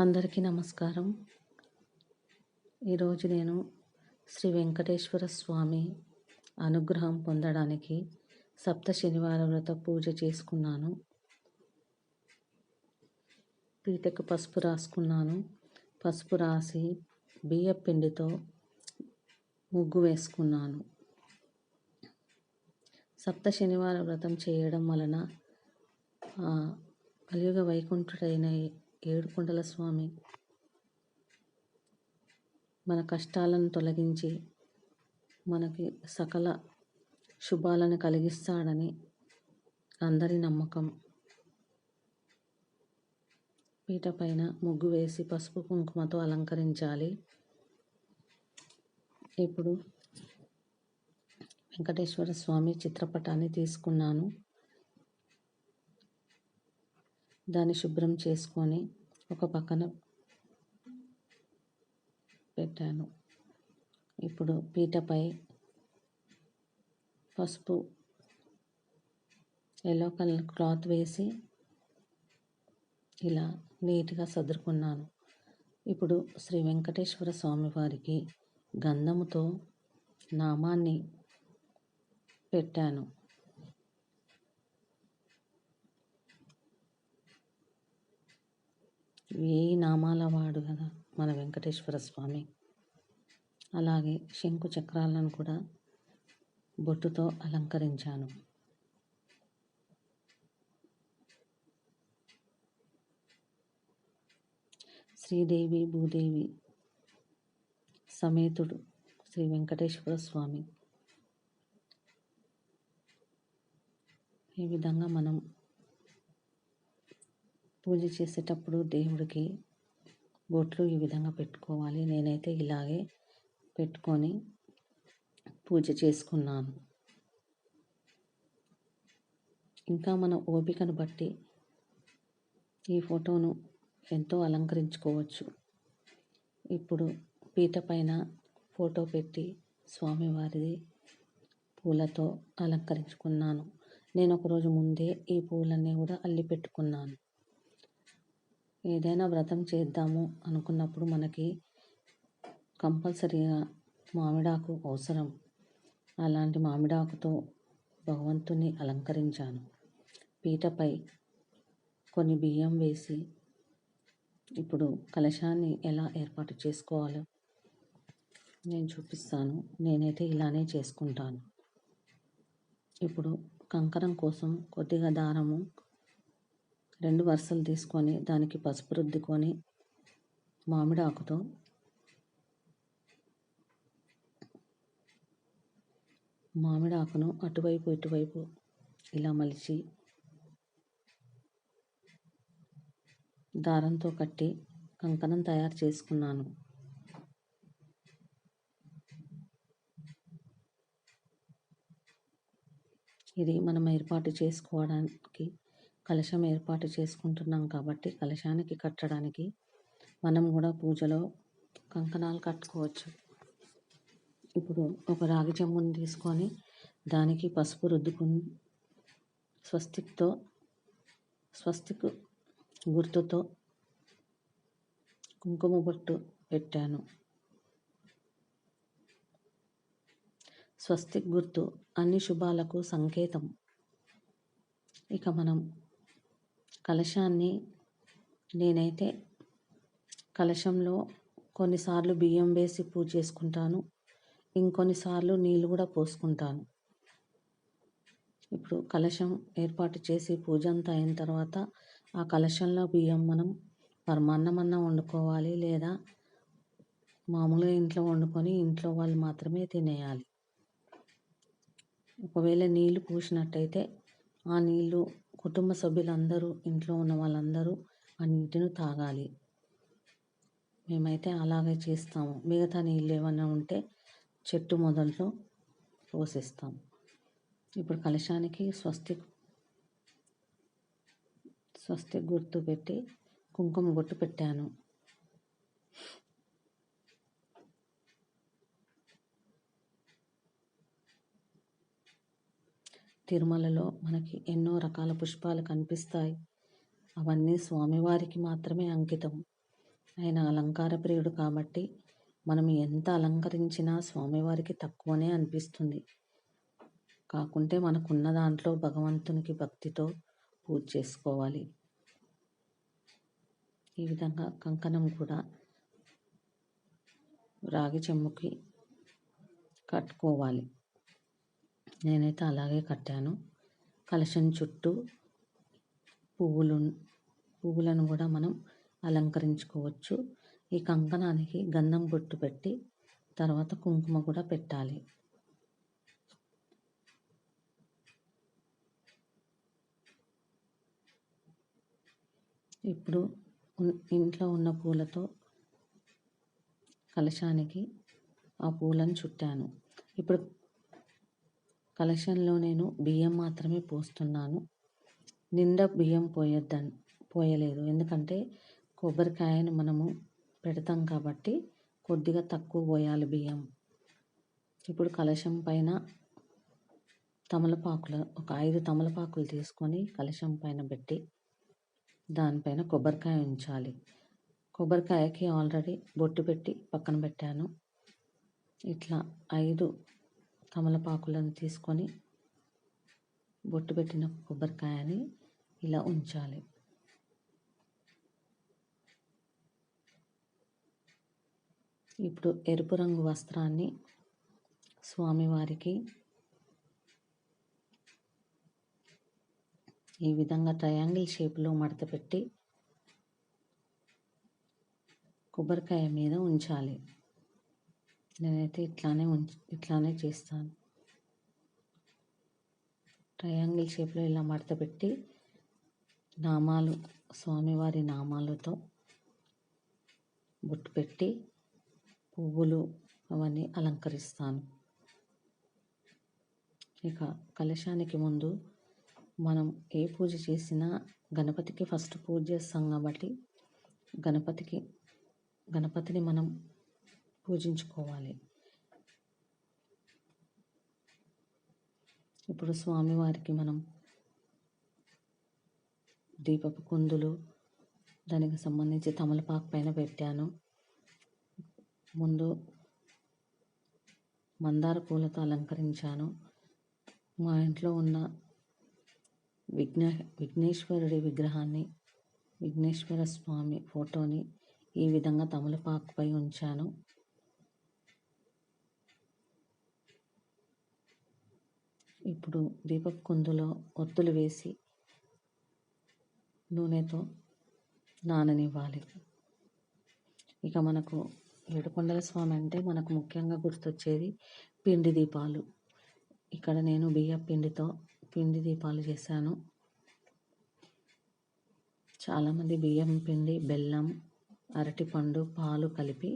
అందరికీ నమస్కారం. ఈరోజు నేను శ్రీ వెంకటేశ్వర స్వామి అనుగ్రహం పొందడానికి సప్త శనివార వ్రత పూజ చేసుకున్నాను. పీటకు పసుపు రాసుకున్నాను. పసుపు రాసి బియ్య పిండితో ముగ్గు వేసుకున్నాను. సప్త శనివార వ్రతం చేయడం వలన కలియుగ వైకుంఠుడైన ఏడుకొండల స్వామి మన కష్టాలను తొలగించి మనకి సకల శుభాలను కలిగిస్తాడని అందరి నమ్మకం. పీట పైన ముగ్గు వేసి పసుపు కుంకుమతో అలంకరించాలి. ఇప్పుడు వెంకటేశ్వర స్వామి చిత్రపటాన్ని తీసుకున్నాను. దాన్ని శుభ్రం చేసుకొని ఒక పక్కన పెట్టాను. ఇప్పుడు పీటపై పసుపు ఎల్లో కలర్ క్లాత్ వేసి ఇలా నీట్గా సదురుకున్నాను. ఇప్పుడు శ్రీ వెంకటేశ్వర స్వామి వారికి గంధముతో నామాన్ని పెట్టాను. ఏ నామాల వాడు కదా మన వెంకటేశ్వర స్వామి. అలాగే శంకు చక్రాలను కూడా బొట్టుతో అలంకరించాను. శ్రీదేవి భూదేవి సమేతుడు శ్రీ వెంకటేశ్వర స్వామి. ఈ విధంగా మనం పూజ చేసేటప్పుడు దేవుడికి బొట్లు ఈ విధంగా పెట్టుకోవాలి. నేనైతే ఇలాగే పెట్టుకొని పూజ చేసుకున్నాను. ఇంకా మన ఓపికను బట్టి ఈ ఫోటోను ఎంతో అలంకరించుకోవచ్చు. ఇప్పుడు పీట పైన ఫోటో పెట్టి స్వామివారిది పూలతో అలంకరించుకున్నాను. నేను ఒకరోజు ముందే ఈ పూలన్నీ కూడా అల్లి పెట్టుకున్నాను. ఏదైనా వ్రతం చేద్దాము అనుకున్నప్పుడు మనకి కంపల్సరీగా మామిడాకు అవసరం. అలాంటి మామిడాకుతో భగవంతుని అలంకరించాను. పీటపై కొన్ని బియ్యం వేసి ఇప్పుడు కలశాన్ని ఎలా ఏర్పాటు చేసుకోవాలో నేను చూపిస్తాను. నేనైతే ఇలానే చేసుకుంటాను. ఇప్పుడు కంకరం కోసం కొద్దిగా దారము రెండు వరుసలు తీసుకొని దానికి పసుపు రుద్దుకొని మామిడి ఆకుతో మామిడి ఆకును అటువైపు ఇటువైపు ఇలా మలిచి దారంతో కట్టి కంకణం తయారు చేసుకున్నాను. ఇది మనం ఏర్పాటు చేసుకోవడానికి కలశం ఏర్పాటు చేసుకుంటున్నాం కాబట్టి కలశానికి కట్టడానికి మనం కూడా పూజలో కంకణాలు కట్టుకోవచ్చు. ఇప్పుడు ఒక రాగి చెంబుని తీసుకొని దానికి పసుపు రుద్దుకుని స్వస్తిక్తో స్వస్తిక్ గుర్తుతో కుంకుమ బొట్టు పెట్టాను. స్వస్తిక్ గుర్తు అన్ని శుభాలకు సంకేతం. ఇక మనం కలశాన్ని నేనైతే కలశంలో కొన్నిసార్లు బియ్యం వేసి పూజ చేసుకుంటాను. ఇంకొన్నిసార్లు నీళ్ళు కూడా పోసుకుంటాను. ఇప్పుడు కలశం ఏర్పాటు చేసి పూజ అంతా అయిన తర్వాత ఆ కలశంలో బియ్యం మనం పరమాన్నం వండుకోవాలి లేదా మామూలుగా ఇంట్లో వండుకొని ఇంట్లో వాళ్ళు మాత్రమే తినేయాలి. ఒకవేళ నీళ్ళు పూసినట్టయితే ఆ నీళ్ళు కుటుంబ సభ్యులందరూ ఇంట్లో ఉన్న వాళ్ళందరూ ఆ నీటిని తాగాలి. మేమైతే అలాగే చేస్తాము. మిగతా నీళ్ళు ఏమైనా ఉంటే చెట్టు మొదల్లో పోసిస్తాం. ఇప్పుడు కలశానికి స్వస్తి స్వస్తి గుర్తు పెట్టి కుంకుమ బొట్టు పెట్టాను. తిరుమలలో మనకి ఎన్నో రకాల పుష్పాలు కనిపిస్తాయి. అవన్నీ స్వామివారికి మాత్రమే అంకితం. ఆయన అలంకార ప్రియుడు కాబట్టి మనం ఎంత అలంకరించినా స్వామివారికి తక్కువనే అనిపిస్తుంది. కాకుంటే మనకున్న దాంట్లో భగవంతునికి భక్తితో పూజ చేసుకోవాలి. ఈ విధంగా కంకణం కూడా రాగి చెమ్ముకి కట్టుకోవాలి. నేనైతే అలాగే కట్టాను. కలశం చుట్టూ పువ్వులు పువ్వులను కూడా మనం అలంకరించుకోవచ్చు. ఈ కంకణానికి గంధం బొట్టు పెట్టి తర్వాత కుంకుమ కూడా పెట్టాలి. ఇప్పుడు ఇంట్లో ఉన్న పూలతో కలశానికి ఆ పూలను చుట్టాను. ఇప్పుడు కలశంలో నేను బియ్యం మాత్రమే పోస్తున్నాను. నిండా బియ్యం పోయొద్దని పోయలేదు. ఎందుకంటే కొబ్బరికాయను మనము పెడతాం కాబట్టి కొద్దిగా తక్కువ పోయాలి బియ్యం. ఇప్పుడు కలశం పైన తమలపాకులు ఒక ఐదు తమలపాకులు తీసుకొని కలశం పైన పెట్టి దానిపైన కొబ్బరికాయ ఉంచాలి. కొబ్బరికాయకి ఆల్రెడీ బొట్టు పెట్టి పక్కన పెట్టాను. ఇట్లా ఐదు తమలపాకులను తీసుకొని బొట్టు పెట్టిన కొబ్బరికాయని ఇలా ఉంచాలి. ఇప్పుడు ఎరుపు రంగు వస్త్రాన్ని స్వామివారికి ఈ విధంగా ట్రయాంగిల్ షేప్లో మడత పెట్టి కొబ్బరికాయ మీద ఉంచాలి. నేనైతే ఇట్లానే ఉంచు ఇట్లానే చేస్తాను. ట్రయాంగిల్ షేప్లో ఇలా మడత పెట్టి నామాలు స్వామివారి నామాలతో బొట్టు పెట్టి పువ్వులు అవన్నీ అలంకరిస్తాను. ఇక కలశానికి ముందు మనం ఏ పూజ చేసినా గణపతికి ఫస్ట్ పూజ చేస్తాం కాబట్టి గణపతికి గణపతిని మనం పూజించుకోవాలి. ఇప్పుడు స్వామివారికి మనం దీపపు కుందులు దానికి సంబంధించి తమలపాకు పైన పెట్టాను. ముందు మందార పూలతో అలంకరించాను. మా ఇంట్లో ఉన్న విఘ్న విఘ్నేశ్వరుడి విగ్రహాన్ని విఘ్నేశ్వర స్వామి ఫోటోని ఈ విధంగా తమలపాకుపై ఉంచాను. ఇప్పుడు దీపపు కుందులో ఒత్తులు వేసి నూనెతో నాననివ్వాలి. ఇక మనకు ఏడుకొండల స్వామి అంటే మనకు ముఖ్యంగా గుర్తొచ్చేది పిండి దీపాలు. ఇక్కడ నేను బియ్య పిండితో పిండి దీపాలు చేశాను. చాలామంది బియ్యం పిండి బెల్లం అరటిపండు పాలు కలిపి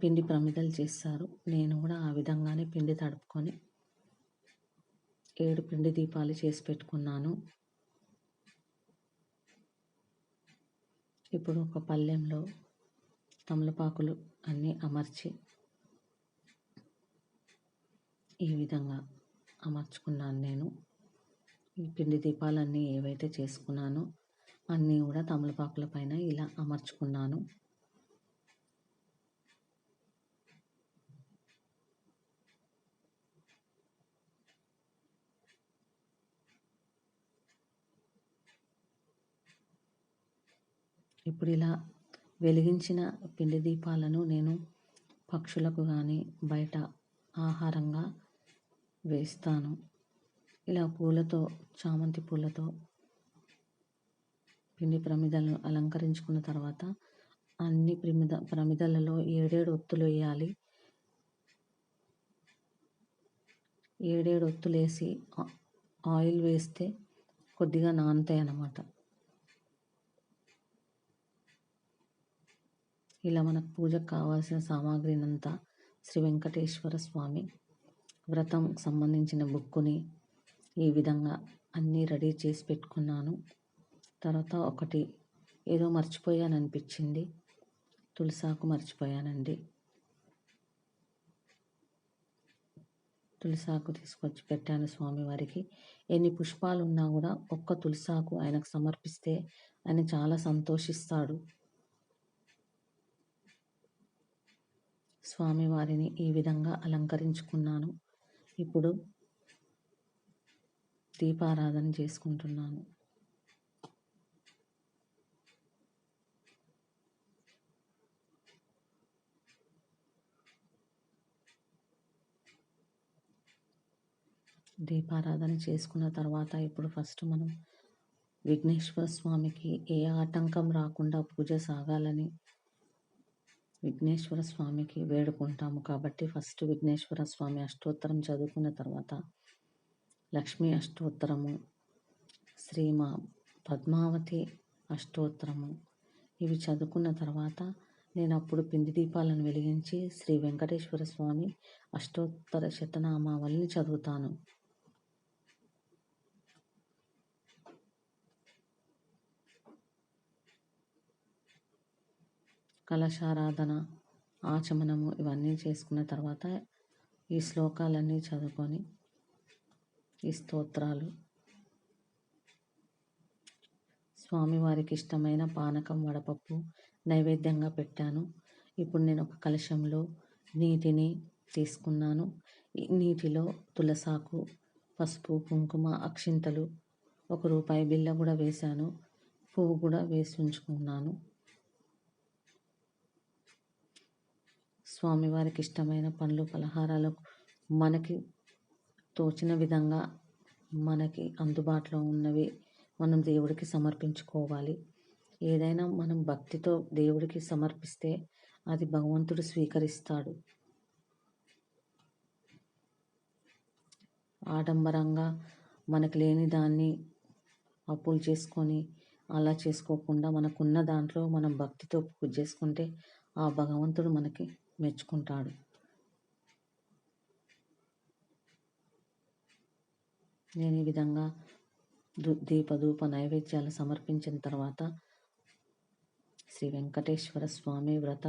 పిండి ప్రమిదలు చేస్తారు. నేను కూడా ఆ విధంగానే పిండి తడుపుకొని ఏడు పిండి దీపాలు చేసి పెట్టుకున్నాను. ఇప్పుడు ఒక పళ్ళెంలో తమలపాకులు అన్నీ అమర్చి ఈ విధంగా అమర్చుకున్నాను నేను. ఈ పిండి దీపాలన్నీ ఏవైతే చేసుకున్నానో అన్నీ కూడా తమలపాకుల పైన ఇలా అమర్చుకున్నాను. ఇప్పుడు ఇలా వెలిగించిన పిండి దీపాలను నేను పక్షులకు కానీ బయట ఆహారంగా వేస్తాను. ఇలా పూలతో చామంతి పూలతో పిండి ప్రమిదలను అలంకరించుకున్న తర్వాత అన్ని ప్రమిద ప్రమిదలలో ఏడేడు ఒత్తులు వేయాలి. ఏడేడు ఒత్తులు వేసి ఆయిల్ వేస్తే కొద్దిగా నానుతాయి అన్నమాట ఇలా మనకు పూజకు కావాల్సిన సామాగ్రినంతా శ్రీ వెంకటేశ్వర స్వామి వ్రతం సంబంధించిన బుక్కుని ఈ విధంగా అన్నీ రెడీ చేసి పెట్టుకున్నాను. తర్వాత ఒకటి ఏదో మర్చిపోయాను అనిపించింది తులసాకు మర్చిపోయానండి. తులసాకు తీసుకొచ్చి పెట్టాను స్వామివారికి. ఎన్ని పుష్పాలు ఉన్నా కూడా ఒక్క తులసాకు ఆయనకు సమర్పిస్తే ఆయన చాలా సంతోషిస్తాడు. స్వామివారిని ఈ విధంగా అలంకరించుకున్నాను. ఇప్పుడు దీపారాధన చేసుకుంటున్నాను. దీపారాధన చేసుకున్న తర్వాత ఇప్పుడు ఫస్ట్ మనం విఘ్నేశ్వర స్వామికి ఏ ఆటంకం రాకుండా పూజ సాగాలని విఘ్నేశ్వర స్వామికి వేడుకుంటాము కాబట్టి ఫస్ట్ విఘ్నేశ్వర స్వామి అష్టోత్తరం చదువుకున్న తర్వాత లక్ష్మీ అష్టోత్తరము శ్రీమా పద్మావతి అష్టోత్తరము ఇవి చదువుకున్న తర్వాత నేను అప్పుడు పిండి దీపాలను వెలిగించి శ్రీ వెంకటేశ్వర స్వామి అష్టోత్తర శతనామావళిని చదువుతాను. కలశారాధన ఆచమనము ఇవన్నీ చేసుకున్న తర్వాత ఈ శ్లోకాలన్నీ చదువుకొని ఈ స్తోత్రాలు. స్వామివారికి ఇష్టమైన పానకం వడపప్పు నైవేద్యంగా పెట్టాను. ఇప్పుడు నేను ఒక కలశంలో నీటిని తీసుకున్నాను. ఈ నీటిలో తులసాకు పసుపు కుంకుమ అక్షింతలు ఒక రూపాయి బిల్ల కూడా వేశాను. పువ్వు కూడా వేసి ఉంచుకున్నాను. స్వామివారికి ఇష్టమైన పండ్లు పలహారాలు మనకి తోచిన విధంగా మనకి అందుబాటులో ఉన్నవి మనం దేవుడికి సమర్పించుకోవాలి. ఏదైనా మనం భక్తితో దేవుడికి సమర్పిస్తే అది భగవంతుడు స్వీకరిస్తాడు. ఆడంబరంగా మనకు లేని దాన్ని అప్పులు చేసుకొని అలా చేసుకోకుండా మనకున్న దాంట్లో మనం భక్తితో పూజ చేసుకుంటే ఆ భగవంతుడు మనకి మెచ్చుకుంటాడు. నేను ఈ విధంగా దీపధూప నైవేద్యాలు సమర్పించిన తర్వాత శ్రీ వెంకటేశ్వర స్వామి వ్రత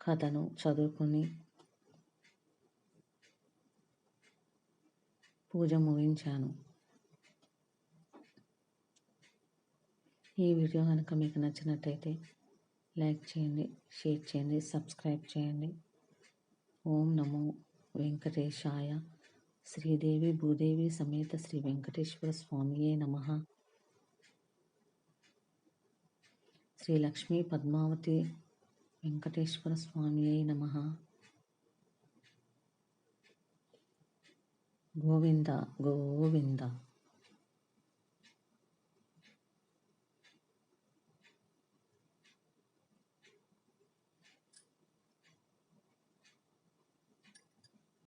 కథను చదువుకుని పూజ ముగించాను. ఈ వీడియో కనుక మీకు నచ్చినట్టయితే లైక్ చేయండి షేర్ చేయండి సబ్స్క్రైబ్ చేయండి. ఓం నమో వెంకటేశాయ. శ్రీదేవి భూదేవి సమేత శ్రీ వెంకటేశ్వర స్వామియే నమ. శ్రీ లక్ష్మీ పద్మావతి వెంకటేశ్వర స్వామియే నమ. గోవింద గోవింద.